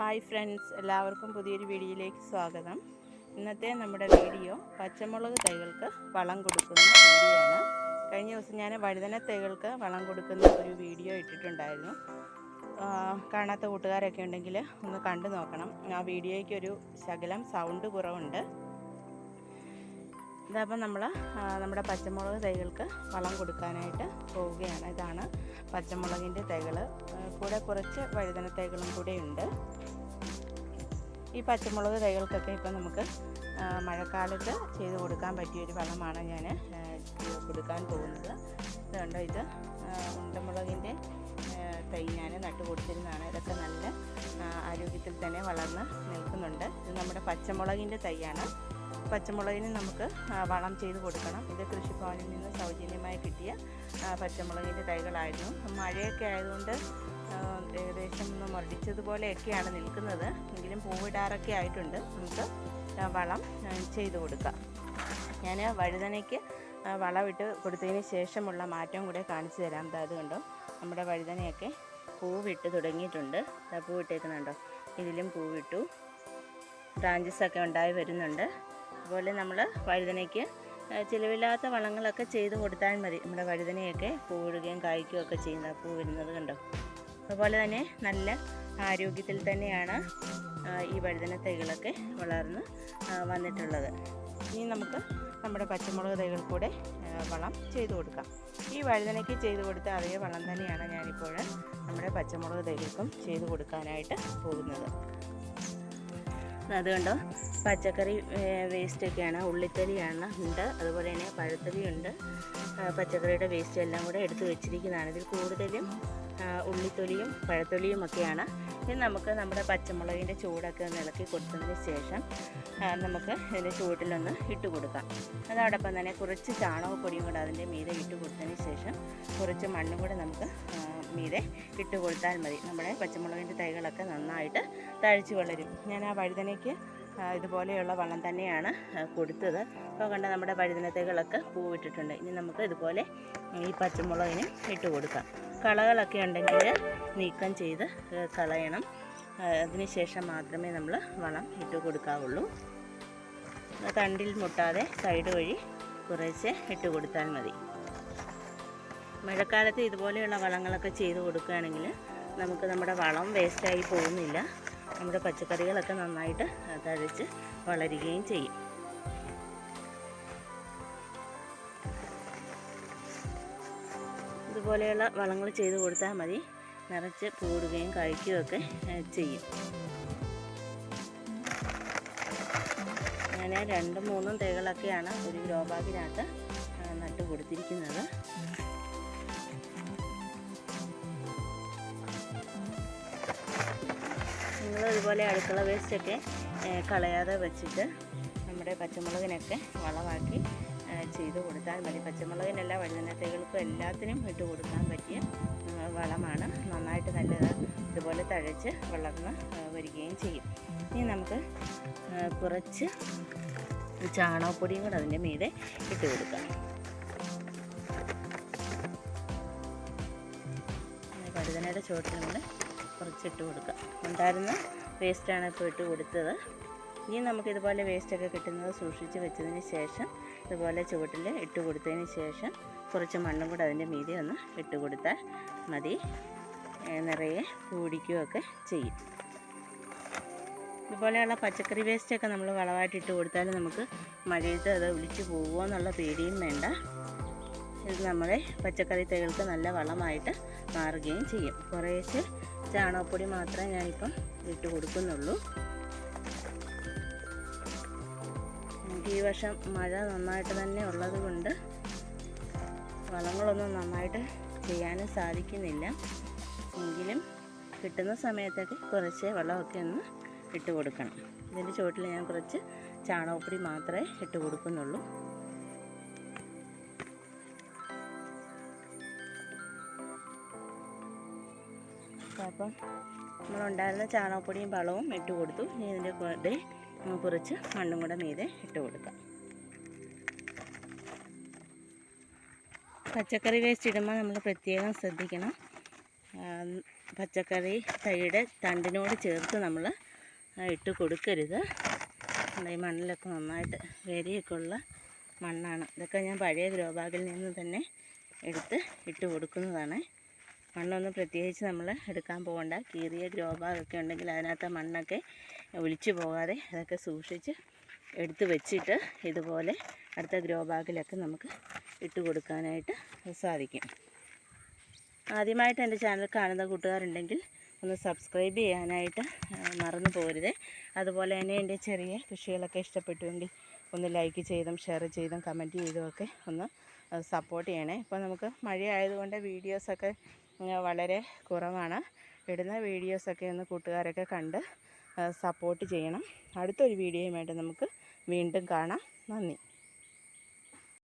Hi friends എല്ലാവർക്കും പുതിയൊരു വീഡിയോയിലേക്ക് സ്വാഗതം. ഇന്നത്തെ നമ്മുടെ വീഡിയോ പച്ചമുളക് തൈകൾക്ക് വളം കൊടുക്കുന്ന വീഡിയോ ആണ് കഴിഞ്ഞ ദിവസം ഞാൻ വഴുതന തൈകൾക്ക് വളം കൊടുക്കുന്ന ഒരു വീഡിയോ ഇട്ടിട്ടുണ്ടായിരുന്നു. കാണാത്ത കൂട്ടുകാരൊക്കെ ഉണ്ടെങ്കിൽ ഒന്ന് കണ്ടു നോക്കണം. ആ വീഡിയോയ്ക്ക് ഒരു ശകലം സൗണ്ട് കുറവുണ്ട്. ഇതപ്പം നമ്മൾ നമ്മുടെ പച്ചമുളക് തൈകൾക്ക് വളം കൊടുക്കാനായിട്ട് പോവുകയാണ്. ഇതാണ് പച്ചമുളകിന്റെ തൈകൾ കൂടെ കുറച്ച് വഴുതന തൈകളും കൂടെ ഉണ്ട്. ഈ പച്ചമുളക് തൈകൾക്കൊക്കെ ഇപ്പം നമുക്ക് മഴക്കാലത്ത് ചെയ്ത് കൊടുക്കാൻ പറ്റിയൊരു വളമാണ് ഞാൻ കൊടുക്കാൻ പോകുന്നത്. ഇതുണ്ടോ ഇത് ഉണ്ടമുളകിന്റെ തൈ ഞാൻ നട്ടു കൊടുത്തിരുന്നതാണ്. ഇതൊക്കെ നല്ല ആരോഗ്യത്തിൽ തന്നെ വളർന്ന് നിൽക്കുന്നുണ്ട്. ഇത് നമ്മുടെ പച്ചമുളകിന്റെ തൈയാണ്. പച്ചമുളകിന് നമുക്ക് വളം ചെയ്ത് കൊടുക്കണം. ഇത് കൃഷിഭവനിൽ നിന്ന് സൗജന്യമായി കിട്ടിയ പച്ചമുളകിന്റെ തൈകളായിരുന്നു. മഴയൊക്കെ ആയതുകൊണ്ട് ഏകദേശം ഒന്ന് മുരടിച്ചതുപോലെയൊക്കെയാണ് നിൽക്കുന്നത്. എങ്കിലും പൂവിടാറൊക്കെ ആയിട്ടുണ്ട്. നമുക്ക് വളം ചെയ്ത് കൊടുക്കാം. ഞാൻ വഴുതനയ്ക്ക് വളമിട്ട് കൊടുത്തതിന് ശേഷമുള്ള മാറ്റം കൂടെ കാണിച്ചു തരാം. അത് കണ്ടോ നമ്മുടെ വഴുതനയൊക്കെ പൂവിട്ട് തുടങ്ങിയിട്ടുണ്ട്. പൂവിട്ടേക്കുന്നുണ്ടോ? ഇതിലും പൂവിട്ടു. ബ്രാഞ്ചസ് ഒക്കെ ഉണ്ടായി വരുന്നുണ്ട്. അതുപോലെ നമ്മൾ വഴുതനയ്ക്ക് ചിലവില്ലാത്ത വളങ്ങളൊക്കെ ചെയ്ത് കൊടുത്താൽ മതി. നമ്മുടെ വഴുതനയൊക്കെ പൂവിടുകയും കായ്ക്കുകയും ഒക്കെ ചെയ്യുന്ന പൂ വരുന്നത് കണ്ടോ? അതുപോലെ തന്നെ നല്ല ആരോഗ്യത്തിൽ തന്നെയാണ് ഈ വഴുതന തൈകളൊക്കെ വളർന്ന് വന്നിട്ടുള്ളത്. ഇനി നമുക്ക് നമ്മുടെ പച്ചമുളക് തൈകൾ കൂടെ വളം ചെയ്തു കൊടുക്കാം. ഈ വഴുതനയ്ക്ക് ചെയ്തു കൊടുത്ത അതേ വളം തന്നെയാണ് ഞാനിപ്പോൾ നമ്മുടെ പച്ചമുളക് തൈകൾക്കും ചെയ്തു കൊടുക്കാനായിട്ട് പോകുന്നത്. അത് കണ്ടോ? പച്ചക്കറി വേസ്റ്റൊക്കെയാണ് ഉള്ളിത്തലിയാണ് ഉണ്ട്. അതുപോലെ തന്നെ പഴത്തൊലിയുണ്ട് പച്ചക്കറിയുടെ വേസ്റ്റ് എല്ലാം കൂടെ എടുത്തു വെച്ചിരിക്കുന്നതാണ്. ഇതിൽ കൂടുതലും ഉള്ളിത്തൊലിയും പഴത്തൊലിയും ഒക്കെയാണ്. ഇനി നമുക്ക് നമ്മുടെ പച്ചമുളകിന്റെ ചൂടൊക്കെ ഒന്ന് ഇളക്കി കൊടുത്തതിന് ശേഷം നമുക്ക് ഇതിന്റെ ചൂട്ടിലൊന്ന് ഇട്ട് കൊടുക്കാം. അതോടൊപ്പം തന്നെ കുറച്ച് ചാണകപ്പൊടിയും കൂടെ അതിന്റെ മീതെ ഇട്ട് കൊടുത്തതിന് ശേഷം കുറച്ച് മണ്ണും കൂടെ നമുക്ക് മീതെ ഇട്ട് കൊടുത്താൽ മതി. നമ്മുടെ പച്ചമുളകിന്റെ തൈകളൊക്കെ നന്നായിട്ട് തഴച്ച് വളരും. ഞാൻ ആ വഴുതനയ്ക്ക് ഇതുപോലെയുള്ള വള്ളം തന്നെയാണ് കൊടുത്തത്. അപ്പോൾ കണ്ട നമ്മുടെ വഴുതന തൈകളൊക്കെ പൂവിട്ടിട്ടുണ്ട്. ഇനി നമുക്ക് ഇതുപോലെ ഈ പച്ചമുളകിന് ഇട്ട് കൊടുക്കാം. കളകളൊക്കെ ഉണ്ടെങ്കിൽ നീക്കം ചെയ്ത് കളയണം. അതിനുശേഷം മാത്രമേ നമ്മൾ വളം ഇട്ട് കൊടുക്കാവുള്ളൂ. തണ്ടിൽ മുട്ടാതെ സൈഡ് വഴി കുറേശ്ശെ ഇട്ട് കൊടുത്താൽ മതി. മഴക്കാലത്ത് ഇതുപോലെയുള്ള വളങ്ങളൊക്കെ ചെയ്ത് കൊടുക്കുകയാണെങ്കിൽ നമുക്ക് നമ്മുടെ വളം വേസ്റ്റായി പോകുന്നില്ല. നമ്മുടെ പച്ചക്കറികളൊക്കെ നന്നായിട്ട് തഴച്ച് വളരുകയും ചെയ്യും. ഇതുപോലെയുള്ള വളങ്ങൾ ചെയ്ത് കൊടുത്താൽ മതി. നിറച്ച് പൂടുകയും കഴിക്കുകയൊക്കെ ചെയ്യും. ഞാൻ രണ്ടും മൂന്നും തൈകളൊക്കെയാണ് ഒരു ഗ്രോ ബാഗിനകത്ത് നട്ടു കൊടുത്തിരിക്കുന്നത്. നിങ്ങൾ ഇതുപോലെ അടുക്കള വേസ്റ്റൊക്കെ കളയാതെ വെച്ചിട്ട് നമ്മുടെ പച്ചമുളകിനൊക്കെ വളമാക്കി ചെയ്ത് കൊടുത്താൽ മതി. പച്ചമുളകിനെല്ലാം വഴുതന തൈകൾക്കും എല്ലാത്തിനും ഇട്ട് കൊടുക്കാൻ പറ്റിയ വളമാണ്. നന്നായിട്ട് നല്ലത് ഇതുപോലെ തഴച്ച് വളർന്ന് വരികയും ചെയ്യും. ഇനി നമുക്ക് കുറച്ച് ചാണകപ്പൊടിയും കൂടെ അതിന്റെ മീതെ ഇട്ട് കൊടുക്കാം. വഴുതനയുടെ ചുവട്ടിലും കൂടെ കുറച്ചിട്ട് കൊടുക്കാം. ഉണ്ടായിരുന്ന വേസ്റ്റാണ് ഇപ്പോൾ ഇട്ട് കൊടുത്തത്. ഇനി നമുക്ക് ഇതുപോലെ വേസ്റ്റൊക്കെ കിട്ടുന്നത് സൂക്ഷിച്ച് വെച്ചതിന് ശേഷം ഇതുപോലെ ചുവട്ടിൽ ഇട്ട് കൊടുത്തതിന് ശേഷം കുറച്ച് മണ്ണും കൂടെ അതിന്റെ മീതി ഒന്ന് ഇട്ട് കൊടുത്താൽ മതി. നിറയെ പൂടിക്കുകയൊക്കെ ചെയ്യും. ഇതുപോലെയുള്ള പച്ചക്കറി വേസ്റ്റൊക്കെ നമ്മൾ വളമായിട്ട് ഇട്ട് കൊടുത്താൽ നമുക്ക് മഴയത്ത് അത് ഒലിച്ചു പോകുമോ എന്നുള്ള പേടിയും വേണ്ട. ഇത് നമ്മുടെ പച്ചക്കറി തൈകൾക്ക് നല്ല വളമായിട്ട് മാറുകയും ചെയ്യും. കുറേശ്ശെ ചാണകപ്പൊടി മാത്രമേ ഞാനിപ്പം ഇട്ട് കൊടുക്കുന്നുള്ളൂ. ഈ വർഷം മഴ നന്നായിട്ട് തന്നെ ഉള്ളത് കൊണ്ട് വളങ്ങളൊന്നും നന്നായിട്ട് ചെയ്യാനും സാധിക്കുന്നില്ല. എങ്കിലും കിട്ടുന്ന സമയത്തൊക്കെ കുറച്ച് വെള്ളമൊക്കെ ഒന്ന് ഇട്ട് കൊടുക്കണം. ഇതിന്റെ ചുവട്ടിൽ ഞാൻ കുറച്ച് ചാണകപ്പൊടി മാത്രമേ ഇട്ട് കൊടുക്കുന്നുള്ളൂ. അപ്പം നമ്മളുണ്ടായിരുന്ന ചാണകപ്പൊടിയും വളവും ഇട്ട് കൊടുത്തു. ഇനി ഇതിന്റെ കൂടെ കുറച്ച് മണ്ണും കൂടെ മീതെ ഇട്ട് കൊടുക്കാം. പച്ചക്കറി വേസ്റ്റ് ഇടുമ്പോൾ നമ്മൾ പ്രത്യേകം ശ്രദ്ധിക്കണം. പച്ചക്കറി തൈയുടെ തണ്ടിനോട് ചേർത്ത് നമ്മൾ ഇട്ട് കൊടുക്കരുത്. ഈ മണ്ണിലൊക്കെ നന്നായിട്ട് വേരിയൊക്കെ ഉള്ള മണ്ണാണ്. ഇതൊക്കെ ഞാൻ പഴയ ഗ്രോ ബാഗിൽ നിന്ന് തന്നെ എടുത്ത് ഇട്ട് കൊടുക്കുന്നതാണ്. മണ്ണൊന്നും പ്രത്യേകിച്ച് നമ്മൾ എടുക്കാൻ പോകണ്ട. കീറിയ ഗ്രോ ബാഗൊക്കെ ഉണ്ടെങ്കിൽ അതിനകത്ത് മണ്ണൊക്കെ ഒലിച്ചു പോകാതെ അതൊക്കെ സൂക്ഷിച്ച് എടുത്ത് വെച്ചിട്ട് ഇതുപോലെ അടുത്ത ഗ്രോ ബാഗിലൊക്കെ നമുക്ക് ഇട്ട് കൊടുക്കാനായിട്ട് സാധിക്കും. ആദ്യമായിട്ട് എന്റെ ചാനൽ കാണുന്ന കൂട്ടുകാരുണ്ടെങ്കിൽ ഒന്ന് സബ്സ്ക്രൈബ് ചെയ്യാനായിട്ട് മറന്നു പോരുത്. അതുപോലെ തന്നെ എന്റെ ചെറിയ കൃഷികളൊക്കെ ഇഷ്ടപ്പെട്ടുവെങ്കിൽ ഒന്ന് ലൈക്ക് ചെയ്തും ഷെയർ ചെയ്തും കമന്റ് ചെയ്തും ഒക്കെ ഒന്ന് സപ്പോർട്ട് ചെയ്യണേ. ഇപ്പോൾ നമുക്ക് മഴ ആയതുകൊണ്ട് വീഡിയോസൊക്കെ വളരെ കുറവാണ്. ഇടുന്ന വീഡിയോസൊക്കെ ഒന്ന് കൂട്ടുകാരൊക്കെ കണ്ട് സപ്പോർട്ട് ചെയ്യണം. അടുത്തൊരു വീഡിയോയുമായിട്ട് നമുക്ക് വീണ്ടും കാണാം. നന്ദി.